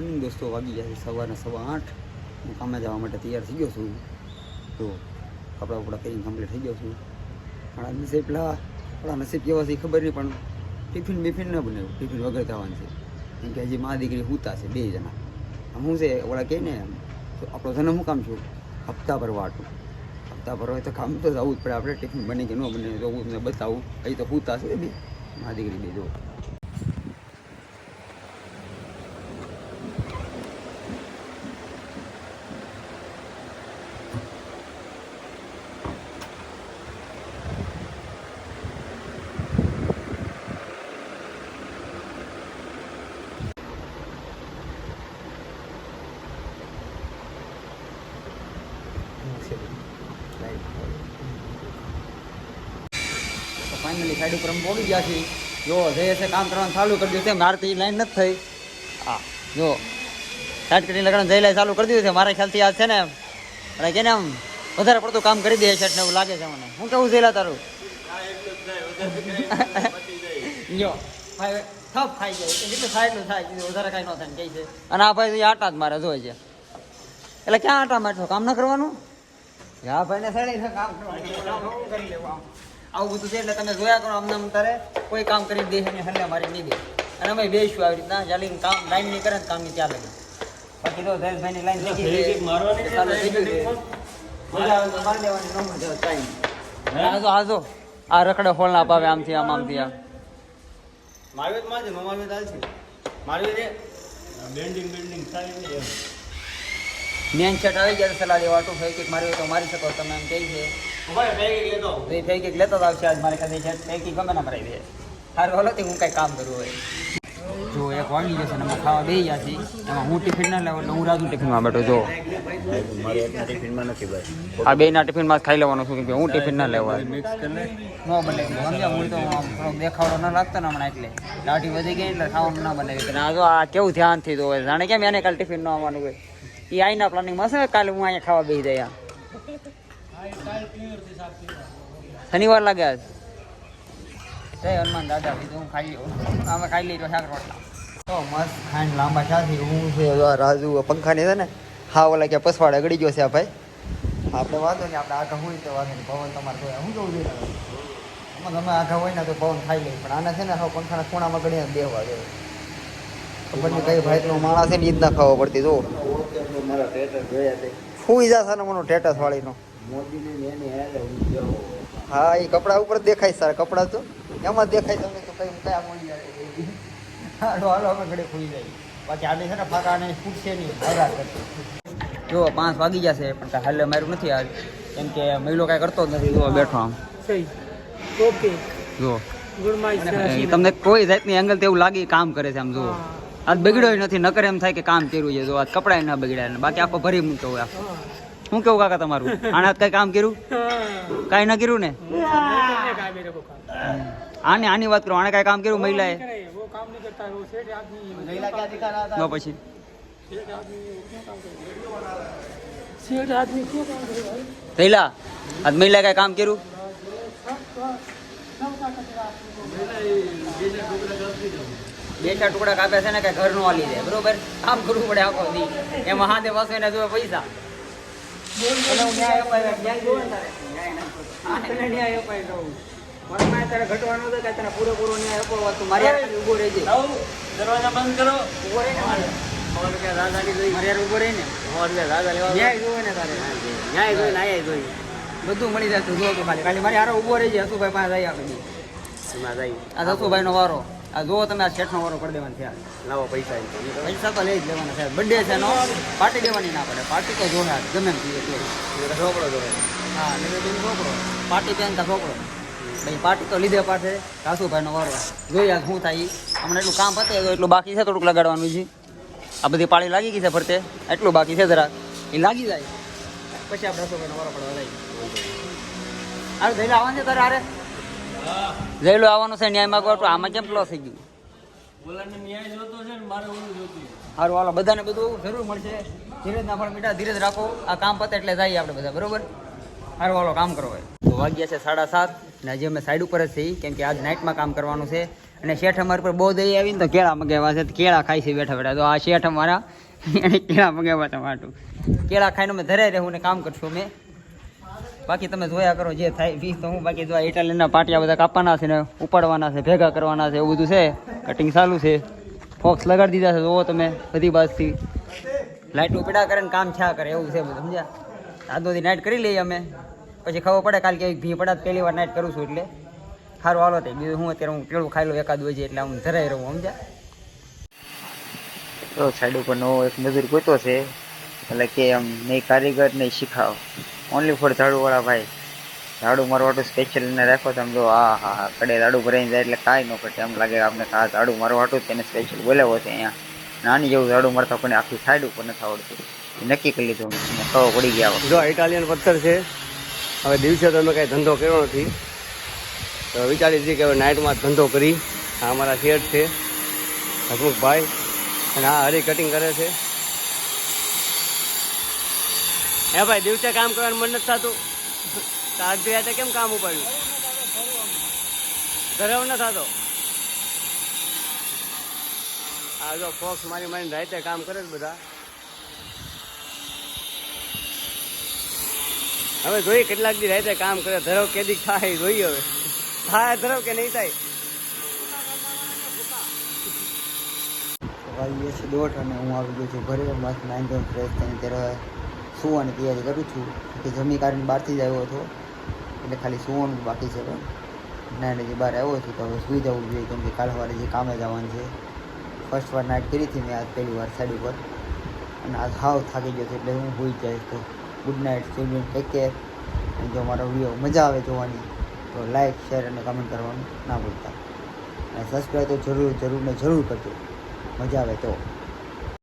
Morning દોસ્તો, વાગી ગયા છે સવારના સવા આઠ. હું કામે જવા માટે તૈયાર થઈ ગયો છું. તો કપડાં બપડા કરીને કમ્પ્લીટ થઈ ગયો છું. મારા નસીબ પેલા આપણા નસીબ કેવા છે ખબર નહીં, પણ ટિફિન બિફિન ન બનાવ્યું ટિફિન વગર થવાનું છે. કેમ કે હજી મા દીકરી હુતા છે, બે જણા. આમ શું છે ઓલા કહે ને આપણો જન્મ હું કામ છું? હપ્તા ભરવા આટલું. હપ્તા ભરવા તો કામ તો જવું જ પડે, આપણે ટિફિન બને કે ન બને તો હું તમને બતાવું. અહીં તો હુતા છે બે. મા દીકરી બે, જો. ફાઇનલી સાઈડ ઉપર અમે પહોંચી ગયા છીએ. જો જે છે કામ કરવાનું ચાલુ કરી દીધું છે મારે તો લાઈન નથી થઈ. હા. જો સાઈડ કરીને લગ્ન જઈ લાઈ ચાલુ કરી દીધું છે. મારા ખ્યાલથી આ છે ને અને કે ને આમ વધારે પડતું કામ કરી દે છે એટલે એવું લાગે છે મને. હું કેવું જઈલા તારું? જો ભાઈ થપ ખાઈ જાય જેટલું થાય એટલું થાય. કીધું વધારે કાંઈ ન થાય કહે છે. અને આ ભાઈ આટા જ મારે જોઈએ છે. એટલે ક્યાં આટા મારશો? કામ ન કરવાનું? હા ભાઈ સડી કામ કરવાનું. કરી લેવું આમ. આવું બધું છે એટલે તમે જોયા કરો અમને આમ તારે. કોઈ કામ કરી દે છે ને હલ્લે મારી નહીં દે. અને અમે બેસું આવી રીતના. ચાલીને કામ લાઈન નહીં કરે ને કામ નહીં ચાલે બાકી તો જયેશભાઈની લાઈન થઈ. ચાલુ થઈ તો કાંઈ આ રખડે હોલ ના પાવે આમથી આમ આમથી આમ મારવેદમાં છે મારવેદ હાલ છે? મારવેદ એ બેન્ડિંગ બેન્ડિંગ એમ. મેન છટ આવી ગયા સલાહ લેવા ટુ ફેક મારી હોય તો મારી શકો તમે એમ કહે છે. ભાઈ બેગ લેતો જ આવશે આજ મારે ખાતે છે. ફેક ગમે ના ભરાઈ દે સારું હાલો તે હું કઈ કામ કરવું હોય. જો એક વાગી જશે ને એમાં ખાવા બેસી જશે એમાં હું ટિફિન ના લેવું એટલે હું રાજુ ટિફિનમાં બેઠો જો. મારે ટિફિનમાં નથી ભાઈ. આ બે ના ટિફિનમાં જ ખાઈ લેવાનું છું કેમ કે હું ટિફિન ના લેવા. મિક્સ કરીને ન બને સમજ્યા? હું તો થોડોક દેખાડો ના લાગતો ને હમણાં એટલે. દાઢી વધી ગઈ એટલે ખાવાનું ના બને. આ જો આ કેવું ધ્યાનથી તો જાણે કેમ એને કાલે ટિફિન ન આવવાનું હોય. એ આઈના પ્લાનિંગમાં છે કાલે હું અહીંયા ખાવા બેસી જાય શનિવાર લાગે આજ. જય હનુમાન દાદા કીધું હું ખાઈ લઉં. અમે ખાઈ લઈએ તો શાક રોટલા. તો મસ્ત ખાંડ લાંબા ચાથી હું છે આ રાજુ પંખાની છે ને હા ઓલા કે પસવાડે ગળી ગયો છે આ ભાઈ. આપણે વાંધો નહીં આપણે આખા હોય તો વાંધો નહીં. પવન તમારે શું કેવું જોઈએ. આમાં તમે આખા હોય ને તો પવન ખાઈ લે. પણ આને છે ને હવે પંખાના ખૂણામાં ગળીને દેવા દે ખબર નહીં કઈ ભાઈ માણસ છે ને ઈદ જ ના ખાવા પડતી જો. મારા ટેટર જોયા તે ફૂઈ જા સાનો મનો ટેટસ વાળીનો. ને હું એ કપડા ઉપર દેખાય સર કપડા તો. એમાં દેખાય તમને તો કઈ કયા મળી જાય હાલો હાલો અમે ઘડે ખુલી જાય. બાકી આને છે ને ફાકા ને ફૂટશે નહીં હેરાન કરશે. જો પાંચ વાગી જશે પણ કાંઈ હાલે માર્યું નથી આજ. કેમ કે મહિલો કાંઈ કરતો જ નથી જો બેઠો આમ. સહી. ઓકે. જો. ગુડ તમને કોઈ જાતની એંગલ તેવું લાગે કામ કરે છે આમ જો. આજ બગડ્યો નથી નકર એમ થાય કે કામ કર્યું છે જો. આજ કપડાય ના બગડ્યા ને બાકી આખો ભરી મૂક્યો હોય આખો. હું કેવું કાકા તમારું? આને કઈ કામ કર્યું? કઈ ના કર્યું ને? આને આની વાત કરો, આને કઈ કામ કર્યું મહિલાએ? પછી. આજ મહિલા કઈ કામ કર્યું? બે ચાર ટુકડા કાપ્યા છે ને, કઈ ઘરનું આલી દે. બરોબર? કામ કરવું પડે આખો દી. એમાં હાથે વસે ને જોવે પૈસા. ઘટવાનું હતું કે તને પૂરેપૂરો ન્યાય અપાવવા તું મારી હારે ઊભો રહેજે. દરવાજા બંધ કરો. ઊભો રહી ને મારે. હારે રહી બધું મળી જાય તું જો ખાલી. ખાલી મારી ઊભો ઊભો રહેજે હસુભાઈ પાસે જઈ આપણે. હસુભાઈ નો વારો. આ જો તમે આ શેઠ નો વારો કરી દેવાનો થયા લાવો પૈસા પૈસા તો લઈ જ લેવાના છે. બર્થડે છે નો પાર્ટી દેવાની ના પડે. પાર્ટી તો જોડે ગમે એમ ઢોકળો જોડે હા ઢોકળો. પાર્ટી પહેનતા ઢોકળો. ભાઈ પાર્ટી તો લીધે પાછે. કાસુભાઈ નો વારો જોઈએ શું થાય. હમણાં એટલું કામ પતે એટલું બાકી છે થોડુંક લગાડવાનું છે આ બધી પાળી લાગી ગઈ છે ફરતે. એટલું બાકી છે જરા એ લાગી જાય. પછી આપણે રસોભાઈનો વારો પડવા જાય અરે જઈને આવવાનું છે તારે અરે જઈલો આવવાનું છે ન્યાય માગવા આમાં કેમ ક્લોઝ થઈ ગયું? બોલાને ન્યાય જોતો છે ને મારે ઓલું જોતું સારું હાલો બધાને બધું જરૂર મળશે. ધીરજ ના પણ મીઠા ધીરજ રાખો. આ કામ પતે એટલે જઈએ આપણે બધા બરોબર? સારું હાલો કામ કરો તો વાગ્યા છે સાડા સાત ને હજી અમે સાઈડ ઉપર જ છીએ કેમ કે આજ નાઇટમાં કામ કરવાનું છે. અને શેઠ અમારી પર બહુ દઈ આવીને તો કેળા મગાવ્યા છે તો કેળા ખાઈ છે બેઠા બેઠા. તો આ શેઠ અમારા એને કેળા મગાવ્યા હતા માટું. કેળા ખાઈને અમે ધરાઈ રહેવું ને કામ કરશું અમે. બાકી તમે જોયા કરો જે થાય વીસ તો હું બાકી જો ઇટાલિયનના પાટિયા બધા કાપવાના છે ને, ઉપાડવાના છે, ભેગા કરવાના છે, એવું બધું છે. કટિંગ ચાલુ છે. ફોક્સ લગાડી દીધા છે, જોવો તમે, બધી બાજુથી. લાઇટ ઉપડા કરે ને કામ છા કરે, એવું છે બધું, સમજ્યા? આદોથી નાઇટ કરી લઈએ અમે. પછી ખબર પડે કાલ કે ભી પડા પહેલી વાર નાઇટ કરું છું એટલે. સારું હાલો તે, બીજું હું અત્યારે હું પેલું ખાઈ લઉં, એકાદ વજે એટલે હું ધરાઈ રહું, સમજ્યા? તો સાઈડ ઉપર નવો એક નજર ગોતો છે. એટલે કે આમ નહીં કારીગર નહીં શીખાવ. ઓનલી ફોર ઝાડુવાળા ભાઈ. ઝાડુ મારવાટું સ્પેશિયલ એને રાખો તમે જો હા હા, કડે ઝાડુ ભરાઈને જાય એટલે કાંઈ ન ઘટે. એમ લાગે આપણે આ ઝાડુ મારવાટું તેને સ્પેશિયલ બોલાવો છે અહીંયા. નાની જેવું ઝાડુ મારતા પણ આખી સાઈડ ઉપર નથી આવડતું. નક્કી કરી લીધું મને ખબર પડી ગયા જો ઇટાલિયન પથ્થર છે. હવે દિવસે તો અમે કાંઈ ધંધો કર્યો નથી. તો વિચારી છીએ કે હવે નાઇટમાં ધંધો કરી. આ અમારા શેઠ છે, હસમુખભાઈ. અને આ હરી કટિંગ કરે છે. હે ભાઈ, દિવસે કામ કરવાનું મન નથી થતું. અડધી રાતે કેમ કામ ઉપાડ્યું? ધરાવ ન થતો. આ જો ફોક્સ મારી મારીને રાતે કામ કરે છે બધા. હવે જોઈએ કેટલાક દી રાતે કામ કરે ધરાવ કેદી થાય જોઈએ હવે. થાય ધરાવ કે નહીં થાય. વાગી છે દોઢ અને હું આવી ગયો છું ઘરે. બસ નાઇન ફ્રેશ થઈને ત્યારે સુવાની તૈયારી કરું છું કે જમી કાઢીને બહારથી જ આવ્યો હતો. એટલે ખાલી સુવાનું બાકી છે પણ. ના હજી બહાર આવ્યો છું તો હવે સુઈ જવું જોઈએ કેમ કે કાલ સવારે જે કામે જવાનું છે. ફર્સ્ટ વાર નાઇટ કરી હતી મેં આજ પહેલી વાર સાઈડ ઉપર. અને આજ હાવ થાકી ગયો છે એટલે હું હોઈ જાય તો. Good night swimming take care અને જો મારો વીડિયો મજા આવે જોવાની, તો લાઇક શેર અને કમેન્ટ કરવાનું ના ભૂલતા. અને સબસ્ક્રાઈબ તો જરૂર જરૂર ને જરૂર કરજો. મજા આવે તો.